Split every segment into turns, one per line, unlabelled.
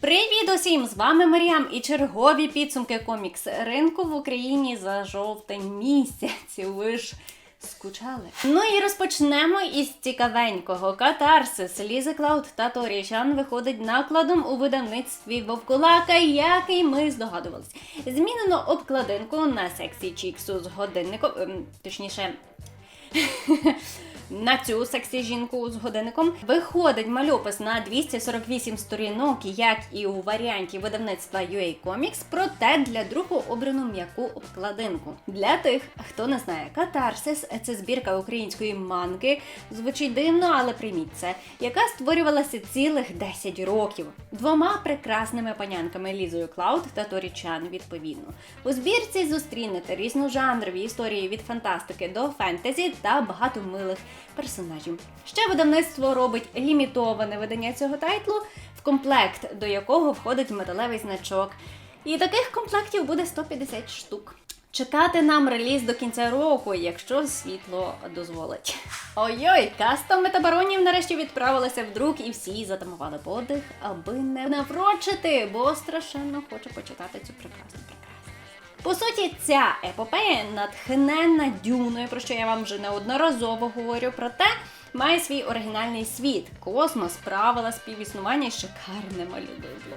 Привіт усім! З вами Маріам і чергові підсумки комікс ринку в Україні за жовтень місяць. Ви ж скучали. Ну і розпочнемо із цікавенького. Катарсис Лізи Клауд та Торі Чан виходить накладом у видавництві Вовкулака, який ми здогадувались. Змінено обкладинку на сексі Чіксу з годинником, ем, точніше. На цю сексі жінку з годинником виходить мальопис на 248 сторінок, як і у варіанті видавництва UA Comics, проте для другу обрано м'яку обкладинку. Для тих, хто не знає, катарсис це збірка української манки. Звучить дивно, але прийміть це, яка створювалася цілих 10 років двома прекрасними панянками Лізою Клауд та Торі Чан, відповідно. У збірці зустрінете різножанрові історії від фантастики до фентезі та багато милих персонажів. Ще видавництво робить лімітоване видання цього тайтлу, в комплект до якого входить металевий значок. І таких комплектів буде 150 штук. Чекати нам реліз до кінця року, якщо світло дозволить. Ой-ой, каста метабаронів нарешті відправилася в друк і всі затамували подих, аби не наврочити, бо страшенно хочу почитати цю прекрасну прекрасну. По суті, ця епопея натхненна дюною, про що я вам вже неодноразово говорю, проте має свій оригінальний світ, космос, правила співіснування і шикарне малюдибло.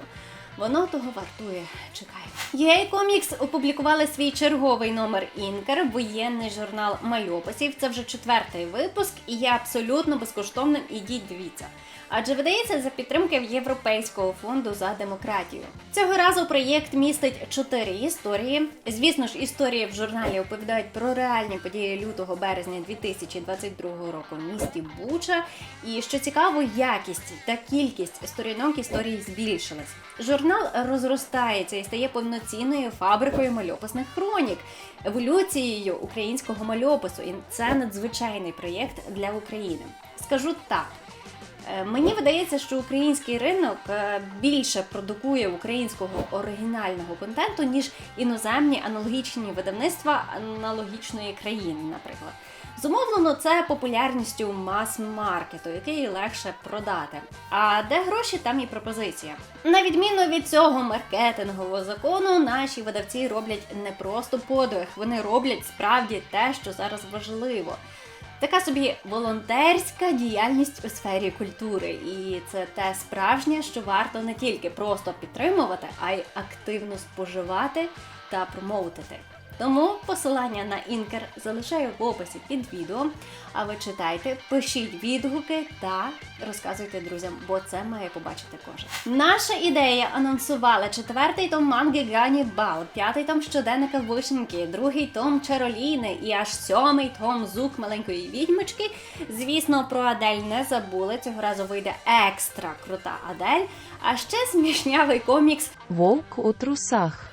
Воно того вартує. Чекай. EA Comics опублікували свій черговий номер Інкер, воєнний журнал мальописів. Це вже четвертий випуск, і є абсолютно безкоштовним. Ідіть дивіться. Адже видається за підтримки Європейського фонду за демократію. Цього разу проєкт містить чотири історії. Звісно ж, історії в журналі оповідають про реальні події лютого березня 2022 року в місті Буча. І що цікаво, якість та кількість сторінок історії збільшилась. Журнал розростається і стає повноцінною фабрикою мальописних хронік, еволюцією українського мальопису. І це надзвичайний проєкт для України. Скажу так. Е, Мені видається, що український ринок е, більше продукує українського оригінального контенту, ніж іноземні аналогічні видавництва аналогічної країни, наприклад. Зумовлено це популярністю мас-маркету, який легше продати. А де гроші, там і пропозиція. На відміну від цього маркетингового закону, наші видавці роблять не просто подвиг, вони роблять справді те, що зараз важливо. Така собі волонтерська діяльність у сфері культури, і це те справжнє, що варто не тільки просто підтримувати, а й активно споживати та промоутити. Тому посилання на інкер залишаю в описі під відео. А ви читайте, пишіть відгуки та розказуйте друзям, бо це має побачити кожен. Наша ідея анонсувала четвертий том манги Ганнібал, п'ятий том щоденника Вишеньки, другий том Чароліни і аж сьомий том Зук маленької відьмочки. Звісно, про Адель не забули. Цього разу вийде екстра крута Адель. А ще смішнявий комікс
Вовк у трусах.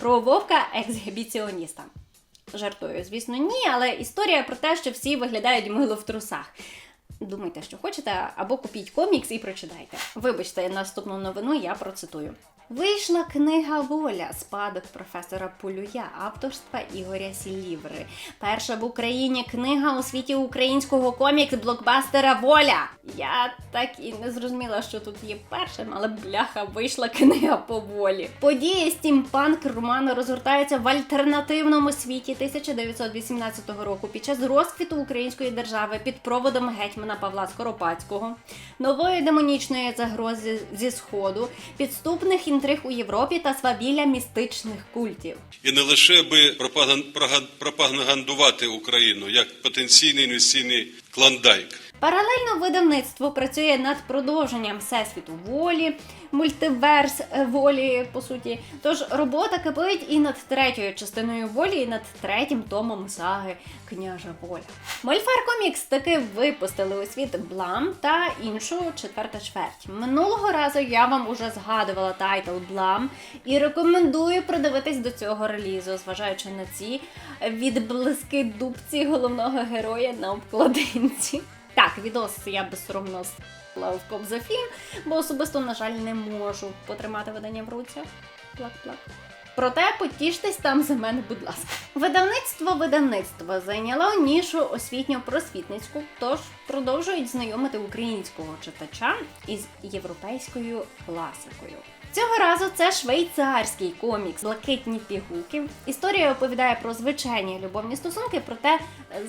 Про вовка ексгібіціоніста. Жартую, звісно, ні, але історія про те, що всі виглядають мило в трусах. Думайте, що хочете, або купіть комікс і прочитайте. Вибачте, наступну новину я процитую. Вийшла книга Воля спадок професора Полюя авторства Ігоря Сіліври. Перша в Україні книга у світі українського комікс-блокбастера Воля. Я так і не зрозуміла, що тут є першим, але бляха вийшла книга по волі. Події стімпанк роману розгортаються в альтернативному світі 1918 року під час розквіту української держави під проводом гетьмана Павла Скоропадського, нової демонічної загрози зі сходу, підступних інтриг у Європі та свавілля містичних культів.
і не лише би пропаган- пропагандувати Україну як потенційний інвестиційний клондайк.
Паралельно видавництво працює над продовженням всесвіту волі, мультиверс е, волі, по суті. Тож робота кипить і над третьою частиною волі, і над третім томом саги Княжа Воля. Мольфар Комікс таки випустили у світ Блам та іншу четверта чверть. Минулого разу я вам уже згадувала тайтл Блам і рекомендую продивитись до цього релізу, зважаючи на ці відблиски дубці головного героя на обкладинці. Так, відос я безсоромно в Кобзафільм, бо особисто, на жаль, не можу потримати видання в руцях. Плак-плак. Проте потіштесь там за мене, будь ласка. Видавництво видавництво зайняло нішу освітньо-просвітницьку, тож продовжують знайомити українського читача із європейською класикою. Цього разу це швейцарський комікс Блакитні пігулки. Історія оповідає про звичайні любовні стосунки, проте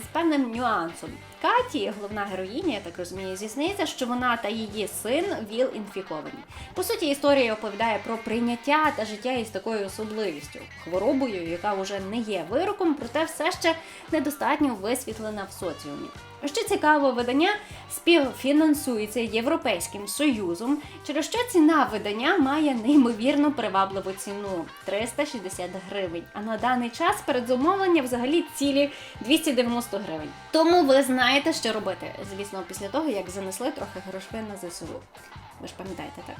з певним нюансом. Каті, головна героїня, я так розумію, зізнається, що вона та її син ВІЛ інфіковані. По суті, історія оповідає про прийняття та життя із такою особливістю, хворобою, яка вже не є вироком, проте все ще недостатньо висвітлена в соціумі. Що цікаво, видання співфінансується Європейським Союзом, через що ціна видання має неймовірно привабливу ціну 360 гривень. А на даний час передзамовлення взагалі цілі 290 гривень. Тому ви знаєте, що робити. Звісно, після того як занесли трохи грошей на ЗСУ. Ви ж пам'ятаєте так,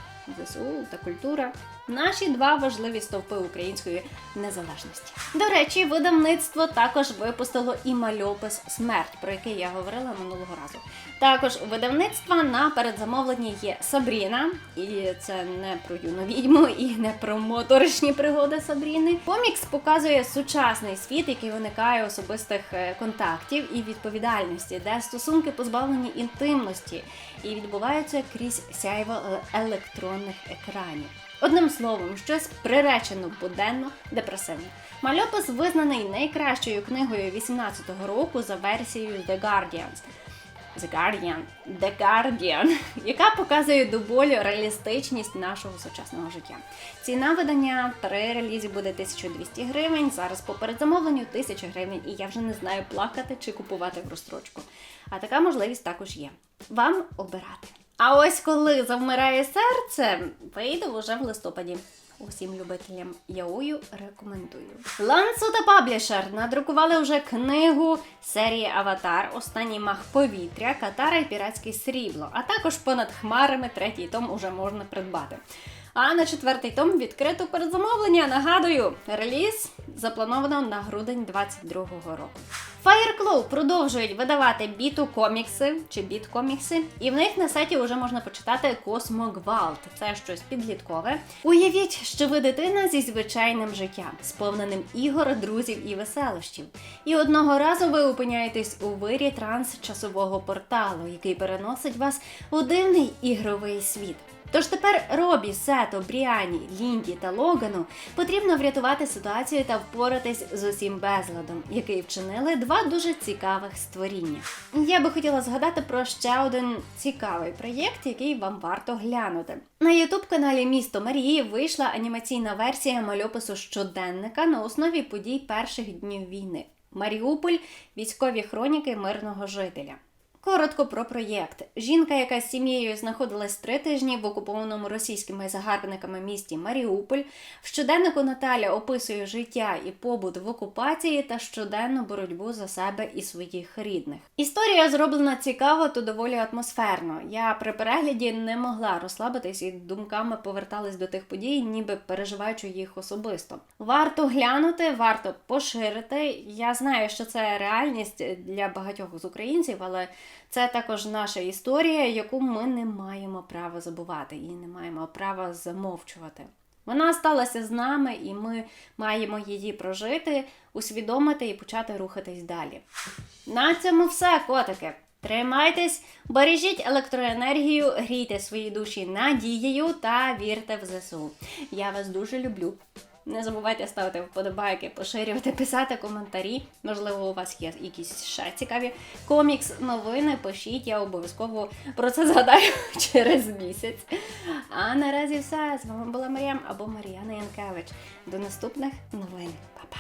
ЗСУ та культура наші два важливі стовпи української незалежності. До речі, видавництво також випустило і мальопис Смерть, про який я говорила минулого разу. Також у видавництва на передзамовленні є Сабріна, і це не про юну відьму і не про моторошні пригоди Сабріни. Комікс показує сучасний світ, який виникає особистих е, контактів і відповідальності, де стосунки позбавлені інтимності і відбуваються крізь сяйво електронних екранів. Одним словом, щось приречено буденно депресивне. Мальопис визнаний найкращою книгою 18-го року за версією The Guardians. The Guardian, The Guardian, яка показує доволі реалістичність нашого сучасного життя. Ціна видання при релізі буде 1200 гривень. Зараз по передзамовленню 1000 гривень, і я вже не знаю плакати чи купувати в розстрочку. А така можливість також є. Вам обирати. А ось коли завмирає серце, вийде вже в листопаді. Усім любителям яою рекомендую. Лансу та Паблішер надрукували вже книгу серії Аватар, Останній мах повітря, Катара і Піратське срібло, а також понад хмарами третій том уже можна придбати. А на четвертий том відкрито передзамовлення. Нагадую, реліз заплановано на грудень 22-го року. Fireclaw продовжують видавати біту комікси чи біт комікси, і в них на сайті вже можна почитати Космогвалт. Це щось підліткове. Уявіть, що ви дитина зі звичайним життям, сповненим ігор, друзів і веселощів. І одного разу ви опиняєтесь у вирі транс-часового порталу, який переносить вас у дивний ігровий світ. Тож тепер Робі, Сето, Бріані, Лінді та Логану потрібно врятувати ситуацію та впоратись з усім безладом, який вчинили два дуже цікавих створіння. Я би хотіла згадати про ще один цікавий проєкт, який вам варто глянути. На ютуб каналі Місто Марії вийшла анімаційна версія мальопису щоденника на основі подій перших днів війни. Маріуполь військові хроніки мирного жителя. Коротко про проєкт. Жінка, яка з сім'єю знаходилась три тижні в окупованому російськими загарбниками місті Маріуполь, в щоденнику Наталя описує життя і побут в окупації та щоденну боротьбу за себе і своїх рідних. Історія зроблена цікаво та доволі атмосферно. Я при перегляді не могла розслабитись і думками поверталась до тих подій, ніби переживаючи їх особисто. Варто глянути, варто поширити. Я знаю, що це реальність для багатьох з українців, але це також наша історія, яку ми не маємо права забувати і не маємо права замовчувати. Вона сталася з нами, і ми маємо її прожити, усвідомити і почати рухатись далі. На цьому все, котики. Тримайтесь, бережіть електроенергію, грійте свої душі надією та вірте в ЗСУ. Я вас дуже люблю. Не забувайте ставити вподобайки, поширювати, писати коментарі. Можливо, у вас є якісь ще цікаві комікс, новини. Пишіть, я обов'язково про це згадаю через місяць. А наразі все. З вами була Маріям або Мар'яна Янкевич. До наступних новин. Па-па!